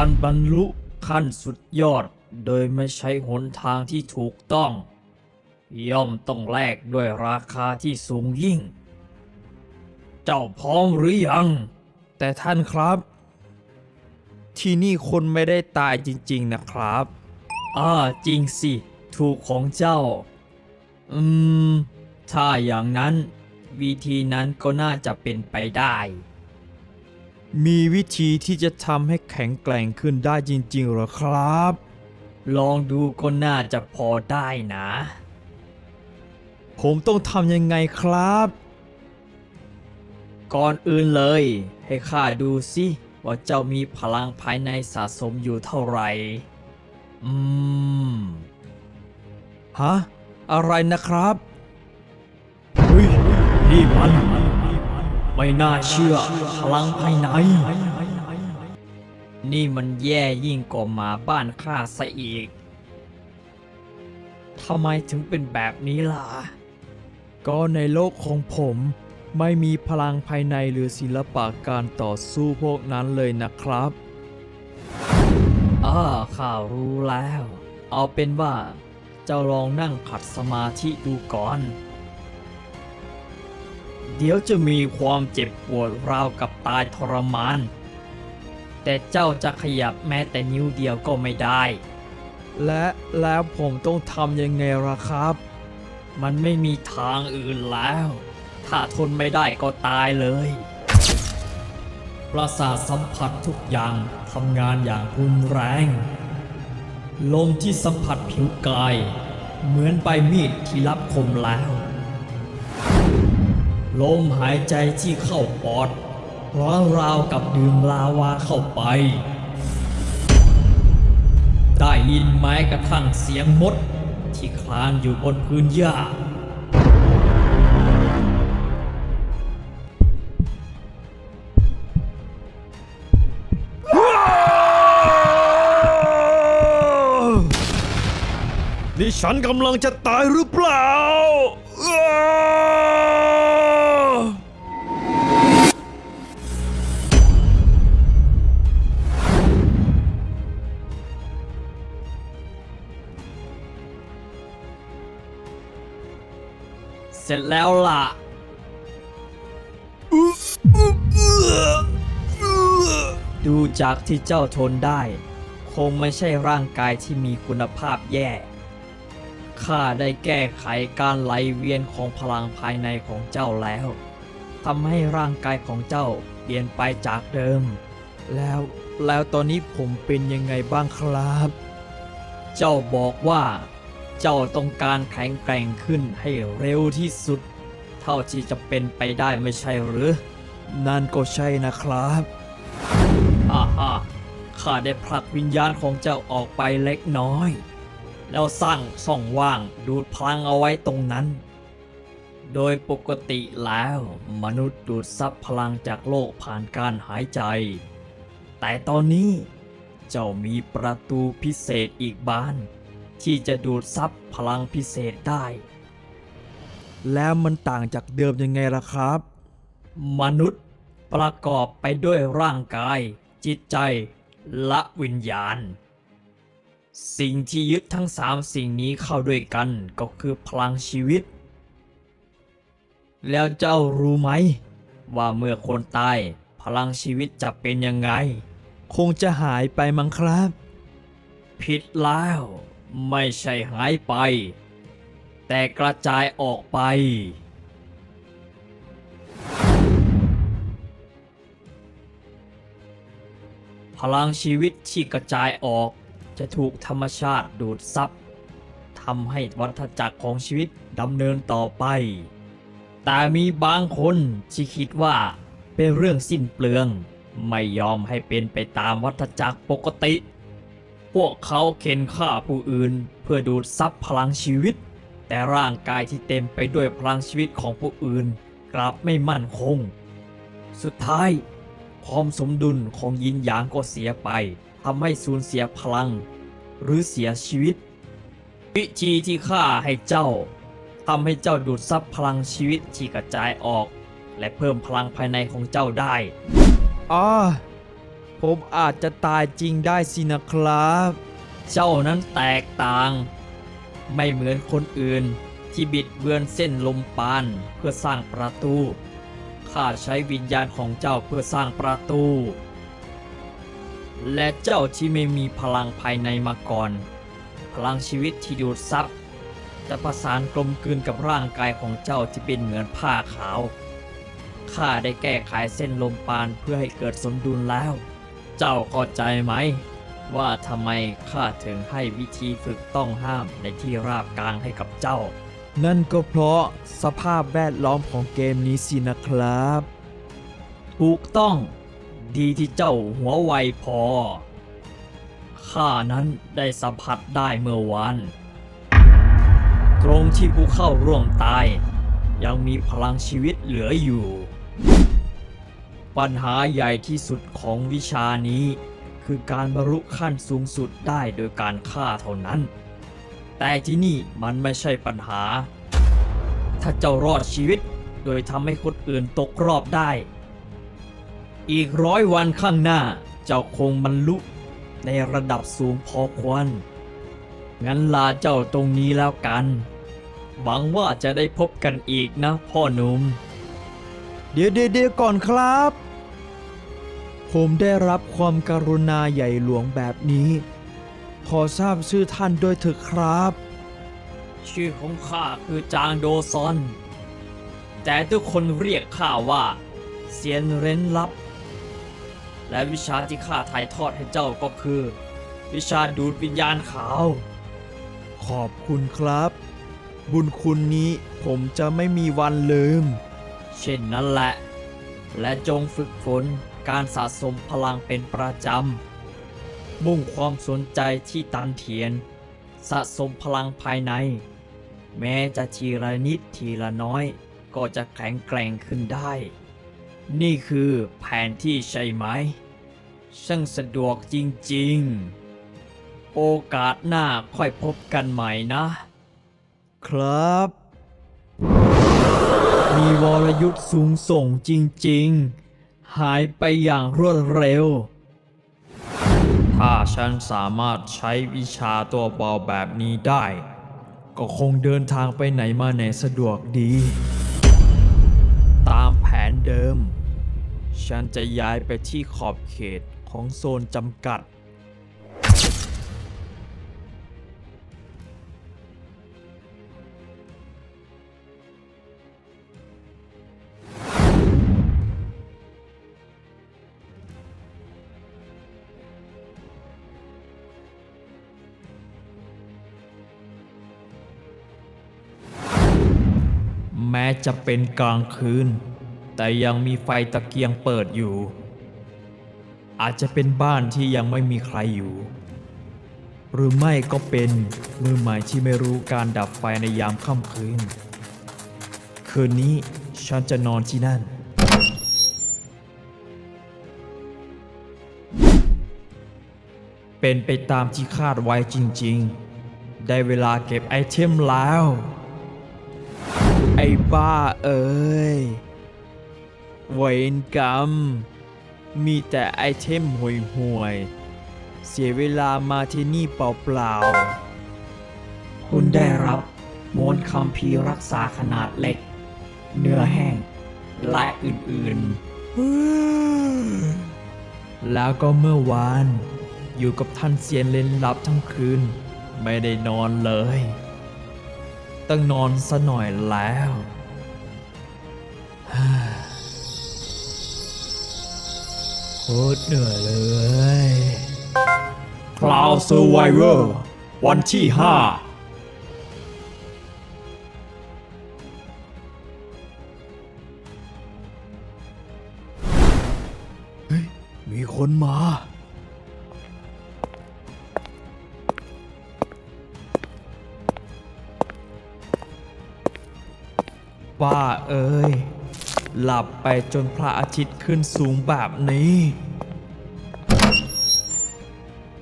การบรรลุขั้นสุดยอดโดยไม่ใช้หนทางที่ถูกต้อง ย่อมต้องแลกด้วยราคาที่สูงยิ่ง เจ้าพร้อมหรือยัง แต่ท่านครับ ที่นี่คนไม่ได้ตายจริง ๆนะครับอ่าจริงสิ ถูกของเจ้า อืม ถ้าอย่างนั้น วิธีนั้นก็น่าจะเป็นไปได้ มีวิธีที่จะทำให้แข็งแกร่งขึ้นได้จริงๆเหรอครับ ลองดูก็น่าจะพอได้นะ ผมต้องทำยังไงครับ ก่อนอื่นเลย ให้ข้าดูสิว่าเจ้ามีพลังภายในสะสมอยู่เท่าไหร่ อืม ฮะ อะไรนะครับ เฮ้ย นี่มัน ไม่น่าเชื่อพลังภายใน นี่มันแย่ยิ่งกว่าหมาบ้านข้าซะอีกทำไมถึงเป็นแบบนี้ล่ะ ก็ในโลกของผมไม่มีพลังภายในหรือศิลปะการต่อสู้พวกนั้นเลยนะครับอ่าข้ารู้แล้ว เอาเป็นว่าจ้าลองนั่งขัดสมาธิดูก่อน เดี๋ยวจะมีความเจ็บปวดราวกับตายทรมาน แต่เจ้าจะขยับแม้แต่นิ้วเดียวก็ไม่ได้ และแล้วผมต้องทำยังไงล่ะครับ มันไม่มีทางอื่นแล้ว ถ้าทนไม่ได้ก็ตายเลย ประสาทสัมผัสทุกอย่างทำงานอย่างรุนแรง ลมที่สัมผัสผิวกาย เหมือนใบมีดที่รับคมแล้ว ลมหายใจที่เข้าปอดร้อนราวกับดื่มลาวาเข้าไป ได้ยินแม้กระทั่งเสียงมด ที่คลานอยู่บนพื้นหญ้านี่ฉันกำลังจะตายหรือเปล่า เสร็จแล้วล่ะดูจากที่เจ้าทนได้ คงไม่ใช่ร่างกายที่มีคุณภาพแย่ ข้าได้แก้ไขการไหลเวียนของพลังภายในของเจ้าแล้วทำให้ร่างกายของเจ้าเปลี่ยนไปจากเดิม แล้วแล้วตอนนี้ผมเป็นยังไงบ้างครับ เจ้าบอกว่า เจ้าต้องการแข็งแกร่งขึ้นให้เร็วที่สุด เท่าที่จะเป็นไปได้ไม่ใช่หรือ นั่นก็ใช่นะครับอาฮาข้าได้ผลักวิญญาณของเจ้าออกไปเล็กน้อย แล้วสร้างช่องว่างดูดพลังเอาไว้ตรงนั้น โดยปกติแล้ว มนุษย์ดูดซับพลังจากโลกผ่านการหายใจ แต่ตอนนี้เจ้ามีประตูพิเศษอีกบาน ที่จะดูดซับพลังพิเศษได้ แล้วมันต่างจากเดิมยังไงล่ะครับ มนุษย์ประกอบไปด้วยร่างกาย จิตใจ และวิญญาณ สิ่งที่ยึดทั้งสามสิ่งนี้เข้าด้วยกันก็คือพลังชีวิต แล้วเจ้ารู้ไหม ว่าเมื่อคนตายพลังชีวิตจะเป็นยังไง คงจะหายไปมั้งครับ ผิดแล้ว ไม่ใช่หายไป แต่กระจายออกไป พลังชีวิตที่กระจายออกจะถูกธรรมชาติดูดซับทำให้วัฏจักรของชีวิตดำเนินต่อไป แต่มีบางคนที่คิดว่าเป็นเรื่องสิ้นเปลือง ไม่ยอมให้เป็นไปตามวัฏจักรปกติ พวกเขาเข็นฆ่าผู้อื่น เพื่อดูดซับพลังชีวิต แต่ร่างกายที่เต็มไปด้วยพลังชีวิตของผู้อื่น กลับไม่มั่นคง สุดท้าย ความสมดุลของยินหยางก็เสียไปทำให้สูญเสียพลัง หรือเสียชีวิต วิธีที่ฆ่าให้เจ้าทำให้เจ้าดูดซับพลังชีวิตที่กระจายออก และเพิ่มพลังภายในของเจ้าได้อ๋อ ผมอาจจะตายจริงได้สินะครับ เจ้านั้นแตกต่าง ไม่เหมือนคนอื่นที่บิดเบือนเส้นลมปานเพื่อสร้างประตู ข้าใช้วิญญาณของเจ้าเพื่อสร้างประตู และเจ้าที่ไม่มีพลังภายในมาก่อน พลังชีวิตที่ดูดซับจะประสานกลมกลืนกับร่างกายของเจ้าที่เป็นเหมือนผ้าขาว ข้าได้แก้ไขเส้นลมปานเพื่อให้เกิดสมดุลแล้ว เจ้าเข้าใจไหม ว่าทำไมข้าถึงให้วิธีฝึกต้องห้ามในที่ราบกลางให้กับเจ้า นั่นก็เพราะสภาพแวดล้อมของเกมนี้สินะครับ ถูกต้องดีที่เจ้าหัวไวพอ ข้านั้นได้สัมผัสได้เมื่อวานตรงที่ผู้เข้าร่วมตาย ยังมีพลังชีวิตเหลืออยู่ ปัญหาใหญ่ที่สุดของวิชานี้ คือการบรรลุขั้นสูงสุดได้โดยการฆ่าเท่านั้น แต่ที่นี่มันไม่ใช่ปัญหา ถ้าเจ้ารอดชีวิตโดยทำให้คนอื่นตกรอบได้ อีกร้อยวันข้างหน้าเจ้าคงบรรลุในระดับสูงพอควร งั้นลาเจ้าตรงนี้แล้วกัน หวังว่าจะได้พบกันอีกนะพ่อหนุ่ม เดี๋ยวเดี๋ยวเดี๋ยวก่อนครับ ผมได้รับความการุณาใหญ่หลวงแบบนี้ ขอทราบชื่อท่านด้วยเถอะครับ ชื่อของข้าคือจางโดซอน แต่ทุกคนเรียกข้าว่าเซียนเร้นลับ และวิชาที่ข้าถ่ายทอดให้เจ้าก็คือ วิชาดูดวิญญาณขาว ขอบคุณครับ บุญคุณนี้ผมจะไม่มีวันลืม เช่นนั้นแหละ และจงฝึกฝน การสะสมพลังเป็นประจำ มุ่งความสนใจที่ตันเทียน สะสมพลังภายใน แม้จะทีละนิดทีละน้อยก็จะแข็งแกร่งขึ้นได้ นี่คือแผนที่ใช่ไหม ช่างสะดวกจริงๆ โอกาสหน้าค่อยพบกันใหม่นะ ครับ มีวรยุทธ์สูงส่งจริง ๆ หายไปอย่างรวดเร็ว ถ้าฉันสามารถใช้วิชาตัวเบาแบบนี้ได้ ก็คงเดินทางไปไหนมาไหนสะดวกดี ตามแผนเดิม ฉันจะย้ายไปที่ขอบเขตของโซนจำกัด แม้จะเป็นกลางคืน แต่ยังมีไฟตะเกียงเปิดอยู่ อาจจะเป็นบ้านที่ยังไม่มีใครอยู่ หรือไม่ก็เป็นมือใหม่ที่ไม่รู้การดับไฟในยามค่ำคืน คืนนี้ฉันจะนอนที่นั่นเป็นไปตามที่คาดไว้จริงๆ ได้เวลาเก็บไอเทมแล้ว ไอ้บ้าเอ้ยเวนกรรม มีแต่ไอเทมห่วยห่วยๆเสียเวลามาที่นี่เปล่าๆ คุณได้รับมวลคัมภีร์รักษาขนาดเล็ก เนื้อแห้ง และอื่นๆ แล้วก็เมื่อวาน อยู่กับท่านเซียนเล่นลับทั้งคืน ไม่ได้นอนเลย ต้องนอนซะหน่อยแล้ว โคตรเหนื่อยเลย Cloud Survivor วันที่ 5 ป้าเอ้ย หลับไปจนพระอาทิตย์ขึ้นสูงแบบนี้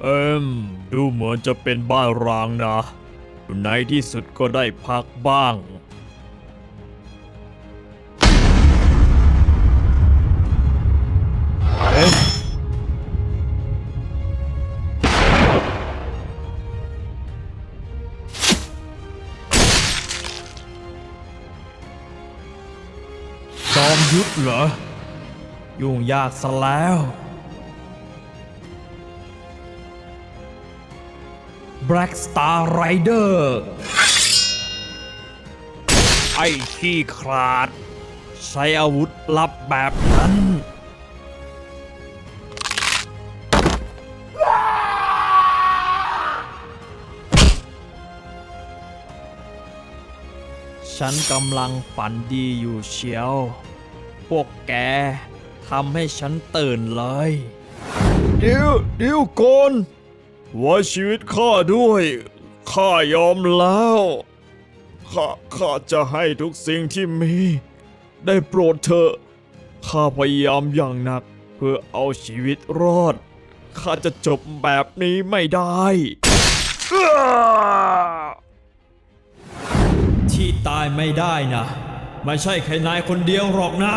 เอิมดูเหมือนจะเป็นบ้านร้างนะ ในที่สุดก็ได้พักบ้าง ยุทธเหรอ ยุ่งยากซะแล้ว Black Star Rider ไอ้ขี้ขลาด ใช้อาวุธลับแบบนั้น ฉันกำลังฝันดีอยู่เชียว พวกแกทำให้ฉันตื่นเลย เดี๋ยวเดี๋ยวก่อนไว่าชีวิตข้าด้วย ข้ายอมแล้ว ข้าข้าจะให้ทุกสิ่งที่มี ได้โปรดเถอะ ข้าพยายามอย่างหนัก เพื่อเอาชีวิตรอด ข้าจะจบแบบนี้ไม่ได้อ้าที่ตายไม่ได้นะ ไม่ใช่แค่นายคนเดียวหรอกนะ